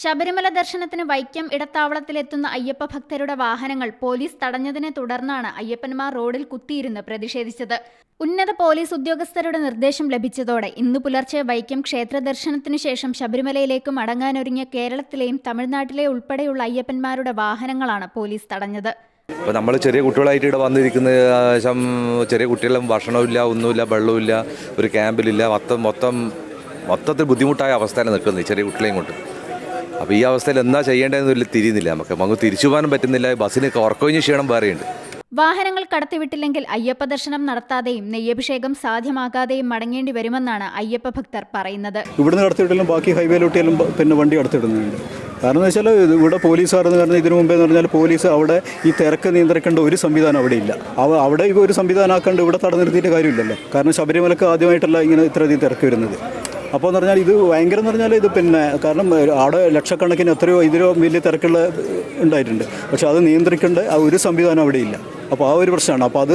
ശബരിമല ദർശനത്തിന് വൈക്കം ഇടത്താവളത്തിലെത്തുന്ന അയ്യപ്പ ഭക്തരുടെ വാഹനങ്ങൾ പോലീസ് തടഞ്ഞതിനെ തുടർന്നാണ് അയ്യപ്പന്മാർ റോഡിൽ കുത്തിയിരുന്ന് പ്രതിഷേധിച്ചത്. ഉന്നത പോലീസ് ഉദ്യോഗസ്ഥരുടെ നിർദ്ദേശം ലഭിച്ചതോടെ ഇന്നു പുലർച്ചെ വൈക്കം ക്ഷേത്ര ദർശനത്തിനു ശേഷം ശബരിമലയിലേക്ക് മടങ്ങാനൊരുങ്ങിയ കേരളത്തിലെയും തമിഴ്നാട്ടിലെ ഉൾപ്പെടെയുള്ള അയ്യപ്പന്മാരുടെ വാഹനങ്ങളാണ് പോലീസ് തടഞ്ഞത്. ഇപ്പോൾ നമ്മൾ ചെറിയ കുട്ടികളായിട്ട് ഇവിടെ വന്നിരിക്കുന്ന ചെറിയ കുട്ടികളും ഭക്ഷണമില്ല ഒന്നുമില്ല വെള്ളമില്ല ഒരു ക്യാമ്പിലില്ല. മൊത്തം മൊത്തം മൊത്തത്തിൽ ബുദ്ധിമുട്ടായ അവസ്ഥയിൽ നിൽക്കുന്നത് ചെറിയ കുട്ടികളെയും കൊണ്ട്. അപ്പോൾ ഈ അവസ്ഥയിൽ എന്താ ചെയ്യേണ്ടതെന്നില്ല തിരിയുന്നില്ല. നമുക്ക് നമുക്ക് തിരിച്ചു പോകാനും പറ്റുന്നില്ല. ബസ്സിന് ഉറക്കൊഴിഞ്ഞ് ക്ഷീണം വേറെയുണ്ട്. വാഹനങ്ങൾ കടത്തിവിട്ടില്ലെങ്കിൽ അയ്യപ്പ ദർശനം നടത്താതെയും നെയ്യഭിഷേകം സാധ്യമാകാതെയും മടങ്ങേണ്ടി വരുമെന്നാണ് അയ്യപ്പ ഭക്തർ പറയുന്നത്. ഇവിടുന്ന് കടത്തിവിട്ടാലും ബാക്കി ഹൈവേയിലോട്ടിയാലും പിന്നെ വണ്ടി കടത്തിവിടുന്നുണ്ട് കാരണം എന്ന് വെച്ചാൽ ഇവിടെ പോലീസുകാരെന്ന് പറഞ്ഞാൽ ഇതിനു മുമ്പേ എന്ന് പറഞ്ഞാൽ പോലീസ് അവിടെ ഈ തിരക്ക് നിയന്ത്രിക്കേണ്ട ഒരു സംവിധാനം അവിടെ ഇല്ല. അവ അവിടെ ഇപ്പോൾ ഒരു സംവിധാനം ആക്കാണ്ട് ഇവിടെ തടഞ്ഞു നിർത്തിയിട്ട് കാര്യമില്ലല്ലോ. കാരണം ശബരിമലക്ക് ആദ്യമായിട്ടല്ല ഇങ്ങനെ ഇത്രയധികം തിരക്ക് വരുന്നത്. അപ്പോൾ എന്ന് പറഞ്ഞാൽ ഇത് ഭയങ്കരം എന്ന് പറഞ്ഞാൽ ഇത് പിന്നെ കാരണം അവിടെ ലക്ഷക്കണക്കിന് എത്രയോ ഇതിലോ വലിയ തിരക്കുള്ള ഉണ്ടായിട്ടുണ്ട്. പക്ഷെ അത് നിയന്ത്രിക്കേണ്ട ഒരു സംവിധാനം അവിടെ ഇല്ല. അപ്പോൾ ആ ഒരു പ്രശ്നമാണ്. അപ്പോൾ അത്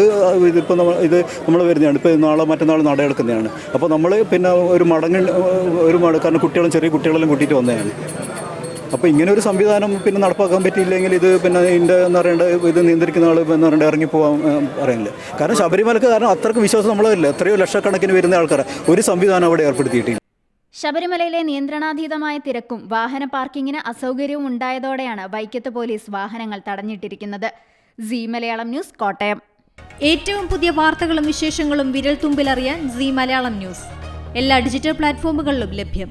ഇതിപ്പോൾ നമ്മൾ ഇത് നമ്മൾ വരുന്നതാണ്. ഇപ്പോൾ നാളെ മറ്റന്നാൾ നട എടുക്കുന്നതാണ് അപ്പോൾ നമ്മൾ പിന്നെ ഒരു മടങ്ങ് ഒരു മട കാരണം കുട്ടികളും ചെറിയ കുട്ടികളെല്ലാം കൂട്ടിയിട്ട് വന്നതാണ്. അപ്പോൾ ഇങ്ങനെ ഒരു സംവിധാനം പിന്നെ നടപ്പാക്കാൻ പറ്റിയില്ലെങ്കിൽ ഇത് പിന്നെ ഇതിന്റെ എന്ന് പറയേണ്ട ഇത് നിയന്ത്രിക്കുന്ന ആൾ എന്ന് പറയേണ്ട ഇറങ്ങിപ്പോകാൻ പറയുന്നില്ല കാരണം ശബരിമലക്ക് കാരണം അത്രയ്ക്ക് വിശ്വാസം നമ്മളല്ല എത്രയോ ലക്ഷക്കണക്കിന് വരുന്ന ആൾക്കാർ ഒരു സംവിധാനം അവിടെ ഏർപ്പെടുത്തിയിട്ടില്ല. ശബരിമലയിലെ നിയന്ത്രണാതീതമായ തിരക്കും വാഹന പാർക്കിങ്ങിന് അസൗകര്യവും ഉണ്ടായതോടെയാണ് വൈക്കത്ത് പോലീസ് വാഹനങ്ങൾ തടഞ്ഞിട്ടിരിക്കുന്നത്. C Malayalam news Kottayam. ഏറ്റവും പുതിയ വാർത്തകളും വിശേഷങ്ങളും വിരൽ തുമ്പിലറിയാൻ സി മലയാളം ന്യൂസ്. എല്ലാ ഡിജിറ്റൽ പ്ലാറ്റ്ഫോമുകളിലും ലഭ്യം.